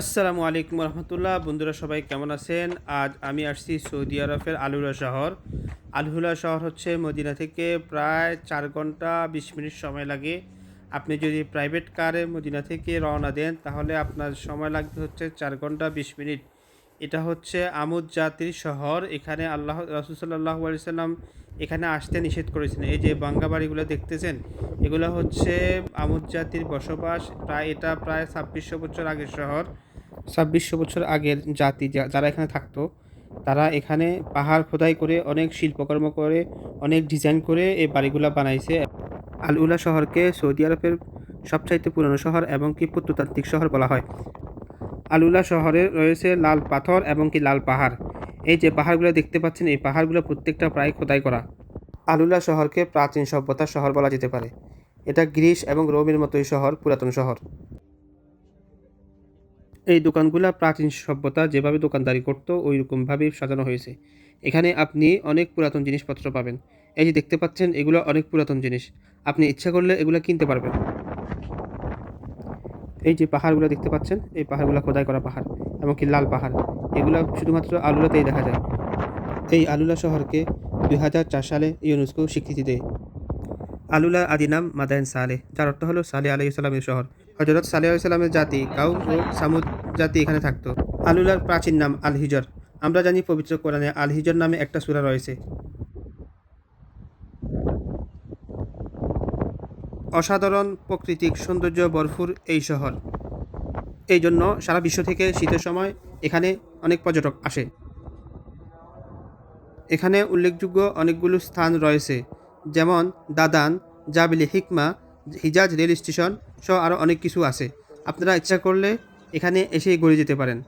আসসালামু আলাইকুম রহমতুল্লাহ। বন্ধুরা সবাই কেমন আছেন? আজ আমি আসছি সৌদি আরবের আলহুলা শহর। আলহুলা শহর হচ্ছে মদিনা থেকে প্রায় চার ঘণ্টা বিশ মিনিট সময় লাগে। আপনি যদি প্রাইভেট কারে মদিনা থেকে রওনা দেন, তাহলে আপনার সময় লাগবে হচ্ছে চার ঘণ্টা বিশ মিনিট। এটা হচ্ছে আমুদ জাতির শহর। এখানে আল্লাহ রসুল্লাহ সাল্লাম এখানে আসতে নিষেধ করেছেন এই যে বাঙ্গা বাড়িগুলো দেখতেছেন, এগুলো হচ্ছে আমুদ জাতির বসবাস। প্রায় এটা প্রায় ছাব্বিশশো বছর আগের শহর। ছাব্বিশশো বছর আগের জাতি যারা এখানে থাকতো, তারা এখানে পাহাড় খোদাই করে অনেক শিল্পকর্ম করে, অনেক ডিজাইন করে এই বাড়িগুলো বানাইছে। আল উলা শহরকে সৌদি আরবের সবচাইতে পুরনো শহর এবং কি প্রত্নতাত্ত্বিক শহর বলা হয়। আলুলা শহরে রয়েছে লাল পাথর এবং কি লাল পাহাড়। এই যে পাহাড়গুলো দেখতে পাচ্ছেন, এই পাহাড়গুলো প্রত্যেকটা প্রায় খোদাই করা। আলুলা শহরকে প্রাচীন সভ্যতার শহর বলা যেতে পারে। এটা গ্রিস এবং রোমের মতোই শহর, পুরাতন শহর। এই দোকানগুলো প্রাচীন সভ্যতা যেভাবে দোকানদারি করতো ওই রকমভাবেই সাজানো হয়েছে। এখানে আপনি অনেক পুরাতন জিনিসপত্র পাবেন। এই যে দেখতে পাচ্ছেন, এগুলো অনেক পুরাতন জিনিস। আপনি ইচ্ছা করলে এগুলো কিনতে পারবেন। এই যে পাহাড়গুলো দেখতে পাচ্ছেন, এই পাহাড়গুলো খোদাই করা পাহাড় এমনকি লাল পাহাড়। এগুলো শুধুমাত্র আলুলাতেই দেখা যায়। এই আলুলা শহরকে দুই হাজার চার সালে ইউনেস্কো স্বীকৃতি দেয়। আলুলা আদি নাম মাদায়ন সালে, যার অর্থ হলো সালে আলাই ইসলামের শহর। হজরত সালে আলাইসাল্লামের জাতি কাউ ও সামুদ জাতি এখানে থাকতো। আলুলার প্রাচীন নাম আল হিজর আমরা জানি পবিত্র কোরআনে আল হিজর নামে একটা সূরা রয়েছে। অসাধারণ প্রাকৃতিক সৌন্দর্য ভরপুর এই শহর। এই জন্য সারা বিশ্ব থেকে শীতের সময় এখানে অনেক পর্যটক আসে। এখানে উল্লেখযোগ্য অনেকগুলো স্থান রয়েছে, যেমন দাদান, জাবিলি হিকমা, হিজাজ রেল স্টেশন সহ আরও অনেক কিছু আছে। আপনারা ইচ্ছা করলে এখানে এসেই ঘুরে যেতে পারেন।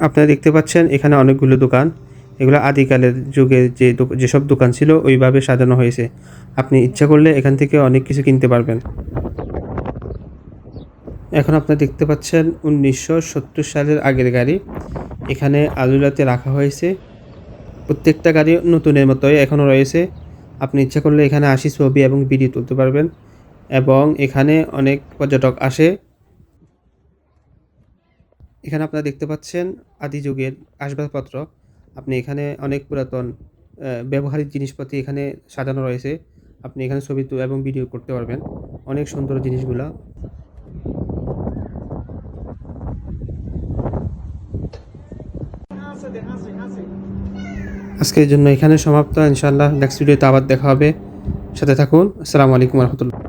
আপনারা দেখতে পাচ্ছেন, এখানে অনেকগুলো দোকান। এগুলো আদিকালের যুগে যে যেসব দোকান ছিল, ওইভাবে সাজানো হয়েছে। আপনি ইচ্ছা করলে এখান থেকে অনেক কিছু কিনতে পারবেন। এখন আপনারা দেখতে পাচ্ছেন, উনিশশো সত্তর সালের আগের গাড়ি। এখানে আলুলাতে রাখা হয়েছে। প্রত্যেকটা গাড়ি নতুনের মতোই এখনও রয়েছে। আপনি ইচ্ছা করলে এখানে আসি ছবি এবং ভিডিও তুলতে পারবেন। এবং এখানে অনেক পর্যটক আসে। এখানে আপনারা দেখতে পাচ্ছেন আদি যুগের আসবাবপত্র। আপনি এখানে অনেক পুরাতন ব্যবহারিক জিনিসপাতি এখানে সাজানো রয়েছে। আপনি এখানে ছবি এবং ভিডিও করতে পারবেন। অনেক সুন্দর জিনিসগুলা। আজকের জন্য এখানে সমাপ্ত। ইনশাআল্লাহ নেক্সট ভিডিওতে আবার দেখা হবে। সাথে থাকুন। আসসালামু আলাইকুম রহমতুল্লাহ।